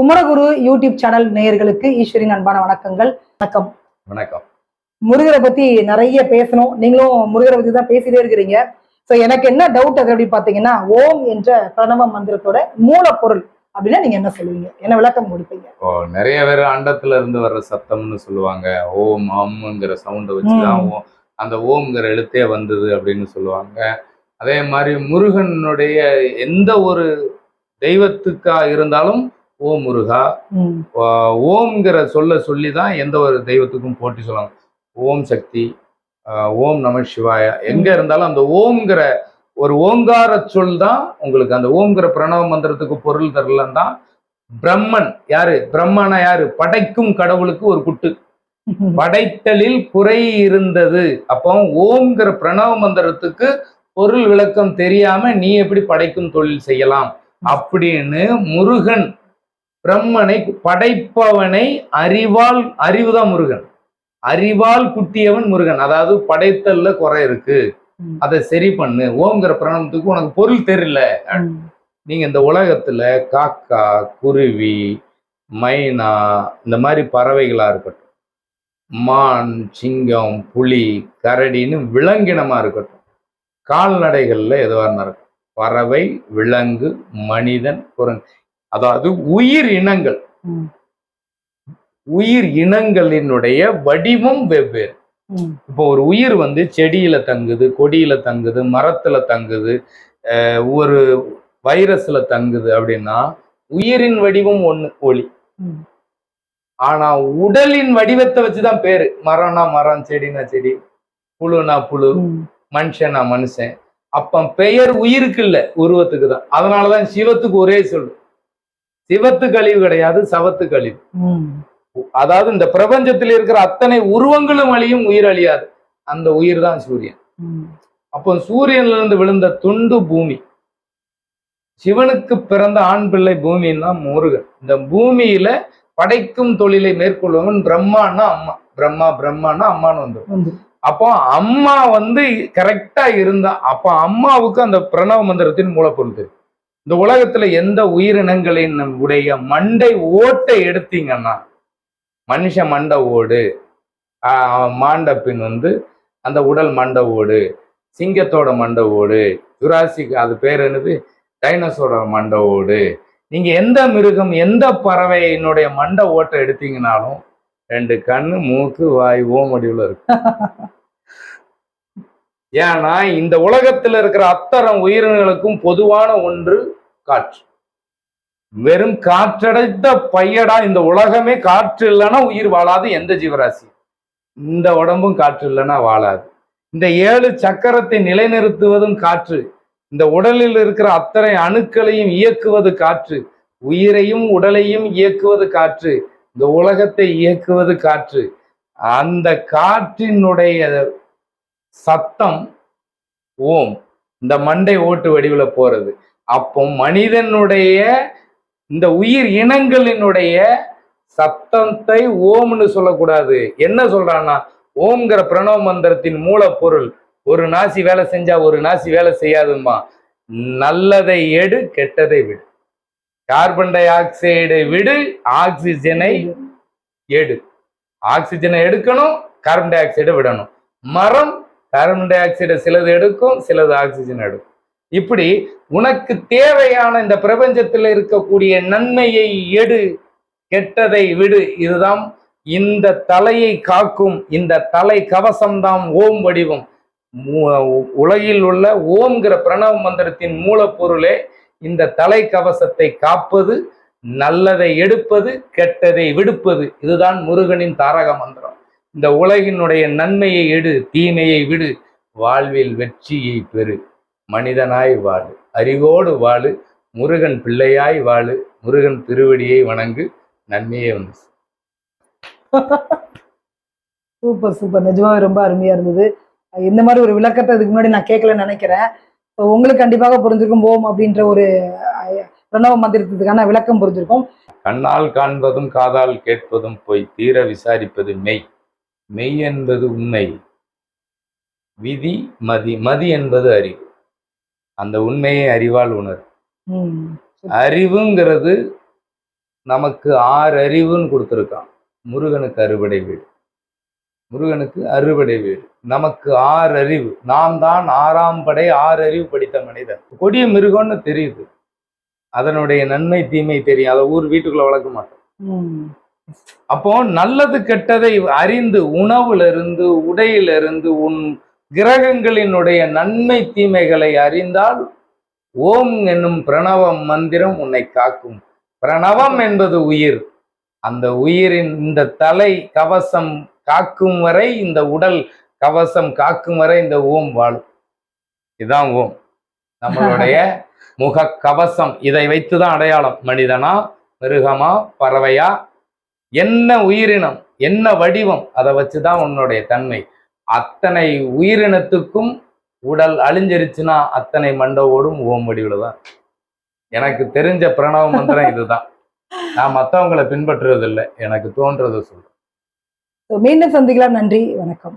Kumaraguru YouTube channel நேயர்களுக்கு ஈஸ்வரின் அன்பான வணக்கங்கள். வணக்கம். வணக்கம். முருகரை பத்தி நிறைய பேசணும். நீங்களும் முருகரை பத்தி தான் பேசிட்டே இருக்கிறீங்க. சோ எனக்கு என்ன டவுட் அது அப்படி பாத்தீங்கன்னா ஓம் என்ற பிரணவ மந்திரத்தோட மூலப்பொருள் அப்படின்னா நீங்க என்ன சொல்லுவீங்க? என்ன விளக்கம் கொடுப்பீங்க? இப்போ நிறைய பேர் அண்டத்துல இருந்து வர்ற சத்தம்னு சொல்லுவாங்க. ஓம் அம்ங்கிற சவுண்டை வச்சுதான் ஓ- அந்த ஓம்ங்கிற எழுத்தே வந்தது அப்படின்னு சொல்லுவாங்க. அதே மாதிரி முருகனுடைய எந்த ஒரு தெய்வத்துக்கா இருந்தாலும் ஓ முருகா ஓம்ங்கிற சொல்ல சொல்லி தான் எந்த ஒரு தெய்வத்துக்கும் போட்டி சொல்லுவாங்க ஓம் சக்தி ஓம் நம சிவாய. எங்க இருந்தாலும் அந்த ஓம்ங்கிற ஒரு ஓங்கார சொல் தான் உங்களுக்கு அந்த ஓம்ங்கிற பிரணவ மந்திரத்துக்கு பொருள் தரலன்னு தான் பிரம்மன். யாரு? பிரம்மனா யாரு? படைக்கும் கடவுளுக்கு ஒரு குட்டு. படைத்தலில் குறை இருந்தது. அப்போ ஓம்ங்கிற பிரணவ மந்திரத்துக்கு பொருள் விளக்கம் தெரியாம நீ எப்படி படைக்கும் தொழில் செய்யலாம்? அப்படின்னு முருகன் பிரம்மனை படைப்பவனை அறிவால் அறிவுதான் முருகன். அறிவால் குட்டியவன் முருகன். அதாவது படைத்தல்ல குறை இருக்கு. அதை சரி பண்ணு. ஓம்ங்கிற பிரணவத்துக்கு உனக்கு பொருள் தெரியல. நீங்க இந்த உலகத்துல காக்கா குருவி மைனா இந்த மாதிரி பறவைகளா இருக்கட்டும். மான் சிங்கம் புலி கரடின்னு விலங்கினமா இருக்கட்டும். கால்நடைகள்ல எதுவாக இருந்தாலும் பறவை விலங்கு மனிதன் குரங்கு. அதாவது உயிர் இனங்கள். உயிர் இனங்களினுடைய வடிவம் வெவ்வேறு. இப்போ ஒரு உயிர் வந்து செடியில தங்குது கொடியில தங்குது மரத்துல தங்குது ஒரு வைரஸ்ல தங்குது அப்படின்னா உயிரின் வடிவம் ஒண்ணு ஒளி. ஆனா உடலின் வடிவத்தை வச்சுதான் பேரு. மரம்னா மரம் செடினா செடி புழுனா புழு. மனுஷனா மனுஷன். அப்ப பெயர் உயிருக்கு இல்ல உருவத்துக்கு தான் அதனாலதான் சிவத்துக்கு ஒரே சொல்லு சிவத்து கழிவு கிடையாது சவத்து கழிவு. அதாவது இந்த பிரபஞ்சத்தில் இருக்கிற அத்தனை உருவங்களும் அழியும் உயிர் அழியாது. அந்த உயிர் தான் சூரியன். அப்போ சூரியன்ல இருந்து விழுந்த துண்டு பூமி. சிவனுக்கு பிறந்த ஆண் பிள்ளை பூமின்னா முருகன். இந்த பூமியில படைக்கும் தொழிலை மேற்கொள்வவன் பிரம்மான்னா அம்மா. பிரம்மா பிரம்மான்னா அம்மான்னு வந்துடும் வந்து. அப்போ அம்மா வந்து கரெக்டா இருந்தா அப்போ அம்மாவுக்கு அந்த பிரணவ மந்திரத்தின் மூலப்பொருள் தெரியும். இந்த உலகத்துல எந்த உயிரினங்களின் உடைய மண்டை ஓட்டை எடுத்தீங்கன்னா மனுஷ மண்டை ஓடு ஆஹ் மாண்ட பின் வந்து அந்த உடல் மண்டை ஓடு சிங்கத்தோட மண்டை ஓடு ஜுராசிக் அது பேர் என்னது? டைனோசோட மண்டை ஓடு. நீங்க எந்த மிருகம் எந்த பறவையினுடைய மண்டை ஓட்டை எடுத்தீங்கனாலும் ரெண்டு கண்ணு மூக்கு வாய் ஓம் வடிவில் ஏன்னா இந்த உலகத்தில் இருக்கிற அத்தரம் உயிரினங்களுக்கும் பொதுவான ஒன்று காற்று. வெறும் காற்றடைத்த பையடா இந்த உலகமே காற்று இல்லைன்னா உயிர் வாழாது எந்த ஜீவராசி இந்த உடம்பும் காற்று இல்லைன்னா வாழாது. இந்த ஏழு சக்கரத்தை நிலைநிறுத்துவதும் காற்று. இந்த உடலில் இருக்கிற அத்தனை அணுக்களையும் இயக்குவது காற்று. உயிரையும் உடலையும் இயக்குவது காற்று. இந்த உலகத்தை இயக்குவது காற்று. அந்த காற்றினுடைய சத்தம் ஓம். இந்த மண்டை ஓட்டு வடிவில் போறது. அப்போ மனிதனுடைய இந்த உயிர் இனங்களினுடைய சத்தத்தை ஓம்னு சொல்லக்கூடாது. என்ன சொல்றான்னா ஓம்ங்கிற பிரணவ மந்திரத்தின் மூலப்பொருள் ஒரு நாசி வேலை செஞ்சா ஒரு நாசி வேலை செய்யாதும்மா. நல்லதை எடு கெட்டதை விடு. கார்பன் டை ஆக்சைடை விடு ஆக்சிஜனை எடு. ஆக்சிஜனை எடுக்கணும் கார்பன் டை ஆக்சைடை விடணும். மரம் கார்பன் டை ஆக்சைடை சிலது எடுக்கும் சிலது ஆக்சிஜன் எடுக்கும். இப்படி உனக்கு தேவையான இந்த பிரபஞ்சத்தில் இருக்கக்கூடிய நன்மையை எடு கெட்டதை விடு. இதுதான் இந்த தலையை காக்கும் இந்த தலை கவசம்தான் ஓம் வடிவம். மு- உலகில் உள்ள ஓம்ங்கிற பிரணவ மந்திரத்தின் மூலப்பொருளே இந்த தலை கவசத்தை காப்பது நல்லதை எடுப்பது கெட்டதை விடுப்பது. இதுதான் முருகனின் தாரக மந்திரம். இந்த உலகினுடைய நன்மையை எடு தீமையை விடு வாழ்வில் வெற்றியை பெறு. மனிதனாய் வாழு அறிவோடு வாழு முருகன் பிள்ளையாய் வாழு முருகன் திருவடியை வணங்கு. நன்மையே வந்து. Super super. நிஜமாவே ரொம்ப அருமையா இருந்தது. இந்த மாதிரி ஒரு விளக்கத்தை இதுக்கு முன்னாடி நான் கேட்கலன்னு நினைக்கிறேன். உங்களுக்கு கண்டிப்பாக புரிஞ்சிருக்கும் ஓம் அப்படின்ற ஒரு பிரணவ மந்திரத்துக்கான விளக்கம் புரிஞ்சிருக்கும். கண்ணால் காண்பதும் காதால் கேட்பதும் பொய் தீர விசாரிப்பது மெய். மெய் என்பது உண்மை. விதி மதி மதி என்பது அறிவு. அந்த உண்மையை அறிவால் உணர். அறிவுங்கிறது நமக்கு ஆறு அறிவுன்னு கொடுத்துருக்கான். முருகனுக்கு அறுபடை வீடு. முருகனுக்கு அறுபடை வீடு. நமக்கு ஆறு அறிவு. நாம் தான் ஆறாம் படை ஆறு அறிவு படித்த மனிதன். கொடிய மிருகம்னு தெரியுது. அதனுடைய நன்மை தீமை தெரியும். அதை ஊர் வீட்டுக்குள்ள வளர்க்க மாட்டோம். அப்போ நல்லது கெட்டதை அறிந்து உணவுல இருந்து உடையில இருந்து உன் கிரகங்களினுடைய நன்மை தீமைகளை அறிந்தால் ஓம் என்னும் பிரணவ மந்திரம் உன்னை காக்கும். பிரணவம் என்பது உயிர். அந்த உயிரின் இந்த தலை கவசம் காக்கும் வரை இந்த உடல் கவசம் காக்கும் வரை இந்த ஓம் வாழும். இதான் ஓம். நம்மளுடைய முக கவசம். இதை வைத்துதான் அடையாளம். மனிதனா மிருகமா பறவையா என்ன உயிரினம் என்ன வடிவம் அதை வச்சுதான் உன்னுடைய தன்மை. அத்தனை உயிரினத்துக்கும் உடல் அழிஞ்சிருச்சுன்னா அத்தனை மண்டவோடும் ஓம் வடிவில் தான். எனக்கு தெரிஞ்ச பிரணவ மந்திரம் இதுதான். நான் மற்றவங்களை பின்பற்றுறது இல்லை எனக்கு தோன்றதை சொல்றேன். மீண்டும் சந்திக்கலாம். நன்றி. வணக்கம்.